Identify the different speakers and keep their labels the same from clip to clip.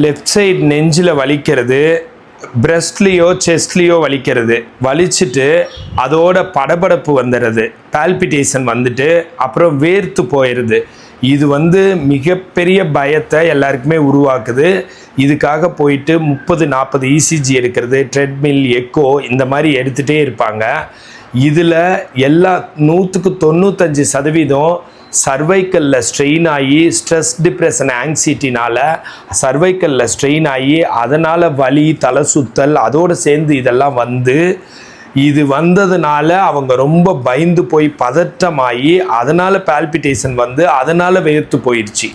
Speaker 1: Left side நெஞ்சில் வலிக்கிறது பிரஸ்ட்லேயோ செஸ்ட்லேயோ வலிக்கிறது. வலிச்சுட்டு அதோட படபடப்பு வந்துடுது பால்பிட்டேஷன் வந்துட்டு அப்புறம் வேர்த்து போயிடுது. இது வந்து மிகப்பெரிய பயத்தை எல்லாருக்குமே உருவாக்குது. இதுக்காக போயிட்டு முப்பது நாற்பது இசிஜி எடுக்கிறது ட்ரெட்மில் எக்கோ இந்த மாதிரி எடுத்துகிட்டே இருப்பாங்க. இதில் எல்லா நூற்றுக்கு தொண்ணூத்தஞ்சு சதவீதம் சர்வைக்கல்ல ஸ்ட்ரெயின் ஆகி ஸ்ட்ரெஸ் டிப்ரெஷன் ஆங்ஸைட்டினால சர்வைக்கல்ல ஸ்ட்ரெயின் ஆகி அதனால் வலி தலை சுத்தல் அதோடு சேர்ந்து இதெல்லாம் வந்து இது வந்ததுனால அவங்க ரொம்ப பயந்து போய் பதட்டமாகி அதனால் பால்பிட்டேஷன் வந்து அதனால் வேர்த்து போயிடுச்சு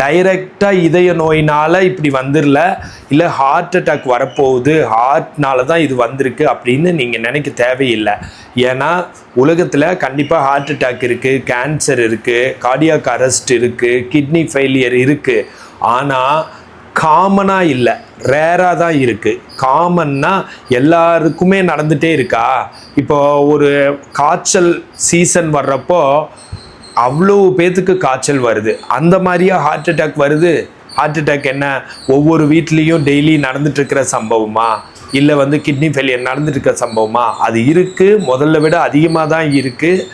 Speaker 1: டைரக்டாக இதய நோயினால் இப்படி வந்துடல இல்லை ஹார்ட் அட்டாக் வரப்போகுது. ஹார்ட்னால தான் இது வந்திருக்கு அப்படின்னு நீங்கள் நினைக்க தேவையில்லை. ஏன்னா உலகத்தில் கண்டிப்பாக ஹார்ட் அட்டாக் இருக்குது கேன்சர் இருக்குது கார்டியாக் அரெஸ்ட் இருக்குது கிட்னி ஃபெயிலியர் இருக்குது ஆனால் காமனாக இல்லை. ரேராக தான் இருக்குது காமன்னா எல்லாருக்குமே நடந்துகிட்டே இருக்கா? இப்போ ஒரு காய்ச்சல் சீசன் வர்றப்போ அவ்வளோ பேத்துக்கு காய்ச்சல் வருது. அந்த மாதிரியா ஹார்ட் அட்டாக் வருது. ஹார்ட் அட்டாக் என்ன? ஒவ்வொரு வீட்லேயும் டெய்லி நடந்துட்டு இருக்கிற சம்பவமா? இல்லை வந்து கிட்னி ஃபெயிலியர் நடந்துட்டு இருக்கிற சம்பவமா? அது இருக்குது முதல்ல விட அதிகமாக தான் இருக்குது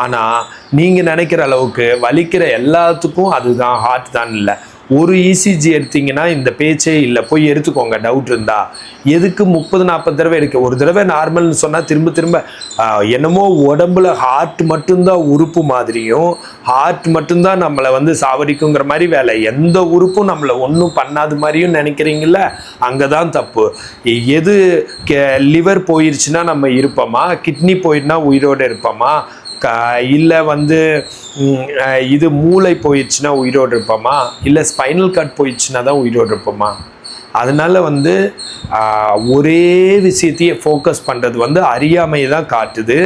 Speaker 1: ஆனால் நீங்கள் நினைக்கிற அளவுக்கு வலிக்கிற எல்லாத்துக்கும் அதுதான் ஹார்ட் தான் இல்லை. ஒரு இசிஜி எடுத்தீங்கன்னா இந்த பேச்சே இல்லை. போய் எடுத்துக்கோங்க. டவுட் இருந்தா. எதுக்கு முப்பது நாற்பது தடவை எடுக்க? ஒரு தடவை நார்மல்னு சொன்னால் திரும்ப திரும்ப என்னமோ உடம்புல ஹார்ட் மட்டும்தான் உறுப்பு மாதிரியும் ஹார்ட் மட்டும்தான் நம்மளை வந்து சாவடிக்குங்கிற மாதிரி வேலை. எந்த உறுப்பும் நம்மளை ஒன்றும் பண்ணாத மாதிரியும் நினைக்கிறீங்கள அங்கே தான் தப்பு. எது கே லிவர் போயிருச்சுன்னா நம்ம இருப்போமா? கிட்னி போயிடுனா உயிரோடு இருப்போமா? க இல்லை வந்து இது மூளை போயிடுச்சுன்னா உயிரோடு இருப்போமா? இல்லை ஸ்பைனல் கார்ட் போயிடுச்சுன்னா தான் உயிரோடு இருப்போமா? அதனால வந்து ஒரே விஷயத்தையே ஃபோக்கஸ் பண்ணுறது வந்து அறியாமையை தான் காட்டுது.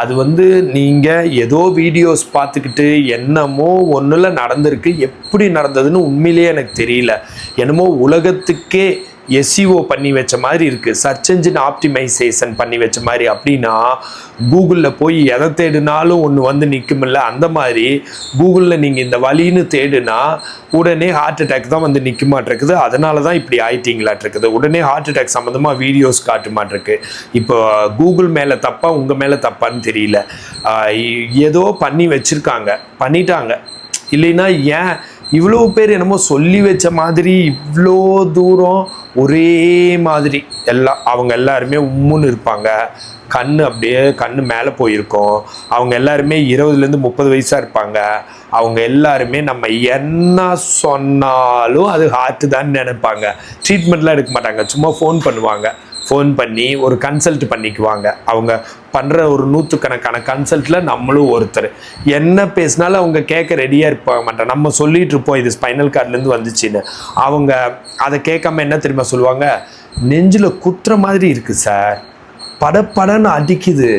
Speaker 1: அது வந்து நீங்கள் ஏதோ வீடியோஸ் பார்த்துக்கிட்டு என்னமோ ஒன்றில் நடந்திருக்கு. எப்படி நடந்ததுன்னு உண்மையிலேயே எனக்கு தெரியல. என்னமோ உலகத்துக்கே எஸ்இஓ பண்ணி வச்ச மாதிரி இருக்குது சர்ச் என்ஜின் ஆப்டிமைசேஷன் பண்ணி வச்ச மாதிரி. அப்படின்னா கூகுளில் போய் எதை தேடினாலும் ஒன்று வந்து நிற்குமில்ல அந்த மாதிரி கூகுளில் நீங்கள் இந்த வழின்னு தேடுனா உடனே ஹார்ட் அட்டாக் தான் வந்து நிற்க மாட்டிருக்குது அதனால தான் இப்படி ஆயிட்டீங்களாட்டிருக்குது. உடனே ஹார்ட் அட்டாக் சம்மந்தமாக வீடியோஸ் காட்ட மாட்டிருக்கு இப்போ கூகுள் மேலே தப்பா உங்கள் மேலே தப்பான்னு தெரியல. ஏதோ பண்ணி வச்சுருக்காங்க. பண்ணிட்டாங்க. இல்லைன்னா ஏன் இவ்வளோ பேர் என்னமோ சொல்லி வச்ச மாதிரி இவ்வளோ தூரம் ஒரே மாதிரி. எல்லாம் அவங்க எல்லாருமே உம்முன்னு இருப்பாங்க. கண் அப்படியே கண் மேலே போயிருக்கும். அவங்க எல்லாருமே இருபதுலேருந்து முப்பது வயசாக இருப்பாங்க. அவங்க எல்லாருமே நம்ம என்ன சொன்னாலும் அது ஹார்ட்டு தான் நினைப்பாங்க. ட்ரீட்மெண்ட்லாம் எடுக்க மாட்டாங்க. சும்மா ஃபோன் பண்ணுவாங்க. ஃபோன் பண்ணி ஒரு கன்சல்ட் பண்ணிக்குவாங்க. அவங்க பண்ணுற ஒரு நூற்றுக்கணக்கான கன்சல்ட்டில் நம்மளும் ஒருத்தர். என்ன பேசினாலும் அவங்க கேட்க ரெடியாக இருப்பாங்க மாட்டேன். நம்ம சொல்லிட்டு இருப்போம் இது ஸ்பைனல் கார்ட்லேருந்து வந்துச்சுன்னு. அவங்க அதை கேட்காம என்ன தெரியுமா சொல்லுவாங்க? நெஞ்சில் குத்துற மாதிரி இருக்குது சார் படப்படன்னு அடிக்குது.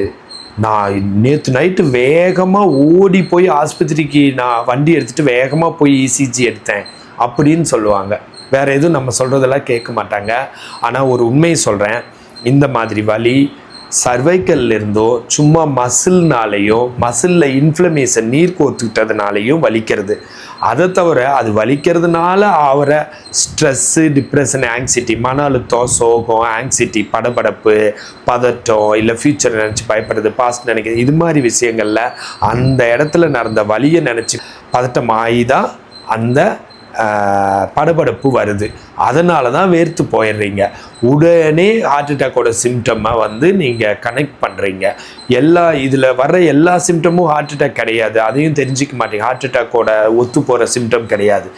Speaker 1: நான் நேற்று நைட்டு வேகமாக ஓடி போய் ஆஸ்பத்திரிக்கு நான் வண்டி எடுத்துகிட்டு வேகமாக போய் இசிஜி எடுத்தேன் அப்படின்னு சொல்லுவாங்க. வேற எதுவும் நம்ம சொல்கிறதெல்லாம் கேட்க மாட்டாங்க. ஆனால் ஒரு உண்மையை சொல்கிறேன் இந்த மாதிரி வலி சர்வைக்கல்ல இருந்தோ சும்மா மசில்னாலேயோ மசிலில் இன்ஃப்ளமேஷன் நீர் கோர்த்துக்கிட்டதுனாலையும் வலிக்கிறது. அதை தவிர அது வலிக்கிறதுனால ஆகிற ஸ்ட்ரெஸ்ஸு டிப்ரெஷன் ஆங்ஸைட்டி மன அழுத்தம் சோகம் ஆங்ஸைட்டி படபடப்பு பதட்டம் இல்லை ஃப்யூச்சர் நினச்சி பயப்படுறது பாஸ்ட் நினைக்கிறது இது மாதிரி விஷயங்களில் அந்த இடத்துல நடந்த வலியை நினச்சி பதட்டம் ஆகி தான் அந்த படபடப்பு வருது. அதனால தான் வேர்த்து போயிடுறீங்க. உடனே ஹார்ட் அட்டாக்கோட சிம்டம்மை வந்து நீங்கள் கனெக்ட் பண்ணுறீங்க எல்லா இதில் வர்ற எல்லா சிம்டமும் ஹார்ட் அட்டாக் கிடையாது. அதையும் தெரிஞ்சிக்க மாட்டீங்க. ஹார்ட் அட்டாக்கோட ஒத்து போகிற சிம்டம் கிடையாது.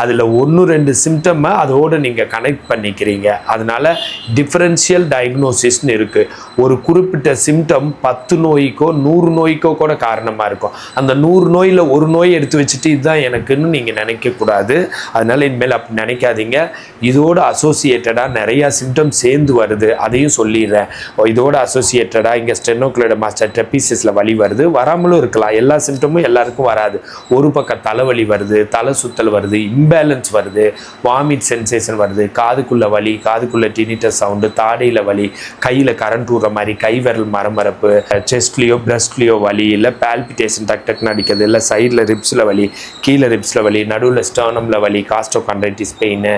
Speaker 1: அதில் ஒன்று ரெண்டு சிம்டம்மை அதோடு நீங்கள் கனெக்ட் பண்ணிக்கிறீங்க. அதனால் டிஃப்ரென்ஷியல் டயக்னோசிஸ்னு இருக்குது ஒரு குறிப்பிட்ட சிம்டம் பத்து நோய்க்கோ நூறு நோய்க்கோ கூட காரணமாக இருக்கும். அந்த நூறு நோயில் ஒரு நோய் எடுத்து வச்சுட்டு இதுதான் எனக்குன்னு நீங்கள் நினைக்கக்கூடாது. அதனால இனிமேல் அப்படி நினைக்காதீங்க. இதோட அசோசியேட்டடாக நிறையா சிம்டம் சேர்ந்து வருது. அதையும் சொல்லிடுறேன். இதோட அசோசியேட்டடாக இங்கே ஸ்டெனோக்ளோட மாஸ்டர் ட்ரெப்பீசிஸில் வலி வருது. வராமலும் இருக்கலாம். எல்லா சிம்டமும் எல்லாருக்கும் வராது. ஒரு பக்கம் தலைவலி வருது தலை சுத்தல் வருது இம்பேலன்ஸ் வருது வாமிட் சென்சேஷன் வருது. காதுக்குள்ள வலி காதுக்குள்ள டினிட்டர் சவுண்டு தாடையில் வலி கையில் கரண்ட் விடுற மாதிரி கை விரல் மரமரப்பு செஸ்ட்லேயோ பிரஸ்ட்லேயோ வலி இல்லை பால்பிட்டேஷன் டக் டக்னு அடிக்கிறது இல்லை சைடில் ரிப்ஸில் வலி கீழே ரிப்ஸில் வலி நடுவில் ஸ்டர்னமில் ஸ்காபில் வலி காஸ்டோகான்ட்ரைட்டிஸ் பெயின்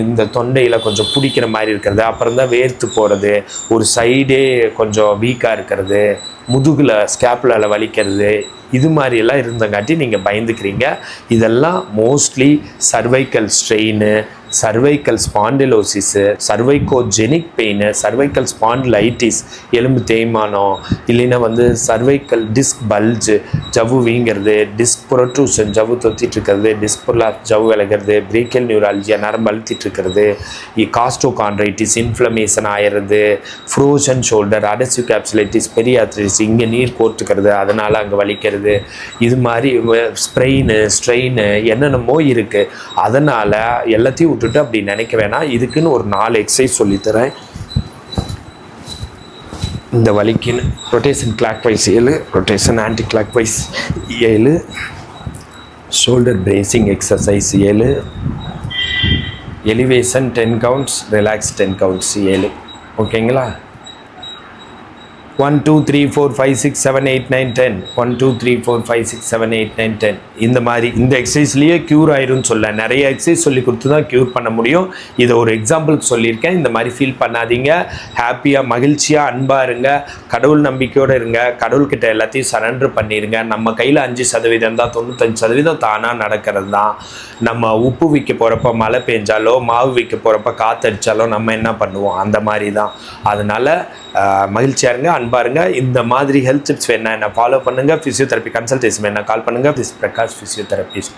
Speaker 1: இந்த தொண்டையில் கொஞ்சம் பிடிக்கிற மாதிரி இருக்கிறது. அப்புறம் தான் வேர்த்து போகிறது ஒரு சைடே கொஞ்சம் வீக்காக இருக்கிறது. முதுகில் ஸ்கேப்லால் வலிக்கிறது இது மாதிரியெல்லாம் இருந்தங்காட்டி நீங்கள் பயந்துக்கிறீங்க. இதெல்லாம் mostly cervical strain cervical spondylosis cervicogenic pain cervical spondylitis எலும்பு தேய்மானம் இல்லைன்னா வந்து சர்வைக்கல் டிஸ்க் பல்ஜு ஜவ்வு வீங்கிறது டிஸ்க் புரட்ரூஷன் ஜவ்வு தொத்திட்டு இருக்கிறது டிஸ்க் புல்லா ஜவ்வு விலகிறது பிரீக்கல் நியூராலஜியா நரம்பு அழுத்திட்டு இருக்கிறது காஸ்டோகான்ட்ரைட்டிஸ் இன்ஃப்ளமேஷன் ஆயிடுறது frozen shoulder adhesive capsulitis periarthritis இங்கே நீர் கோர்த்துக்கிறது அதனால் அங்கே வலிக்கிறது இது மாதிரி ஸ்ப்ரெயின் ஸ்ட்ரெயின் என்னென்னமோ இருக்குது அதனால் எல்லாத்தையும் விட்டுட்டு அப்படி நினைக்க வேணாம். இதுக்குன்னு ஒரு நாலு எக்ஸசைஸ் சொல்லித்தரேன். இந்த வலிக்குன்னு ரொட்டேஷன் கிளாக் வைஸ் ஏழு ரொட்டேஷன் ஆன்டி கிளாக் வைஸ் ஏழு ஷோல்டர் பிரேசிங் எக்ஸசைஸ் ஏழு elevation ten counts relax ten counts ஏழு. ஓகேங்களா one two three four five six seven eight nine ten one two three four five six seven eight nine ten இந்த மாதிரி இந்த எக்ஸசைஸ்லேயே cure ஆயிரும்னு சொல்ல. நிறைய exercise சொல்லி கொடுத்து தான் க்யூர் பண்ண முடியும். இதை ஒரு எக்ஸாம்பிளுக்கு சொல்லியிருக்கேன். இந்த மாதிரி ஃபீல் பண்ணாதீங்க. ஹாப்பியாக மகிழ்ச்சியாக அன்பாக இருங்க. கடவுள் நம்பிக்கையோடு இருங்க. கடவுள்கிட்ட எல்லாத்தையும் சரண்டர் பண்ணிடுங்க நம்ம கையில் அஞ்சு சதவீதம் தான் தொண்ணூத்தஞ்சு சதவீதம் தானாக நடக்கிறது தான். நம்ம உப்பு விற்க போகிறப்ப மழை பெஞ்சாலோ மாவு விற்க போகிறப்ப காற்றடிச்சாலோ நம்ம என்ன பண்ணுவோம்? அந்த மாதிரி தான். அதனால் மகிழ்ச்சியாக இருங்க அன்பாக இருங்க இந்த மாதிரி ஹெல்த் டிப்ஸ் வேணா என்ன? ஃபாலோ பண்ணுங்கள் ஃபிசியோதெரப்பி கன்சல்டேஷன் வேணா கால் பண்ணுங்கள் திஸ் பிரகாஷ் ஃபிசியோதெரபிஸ்ட்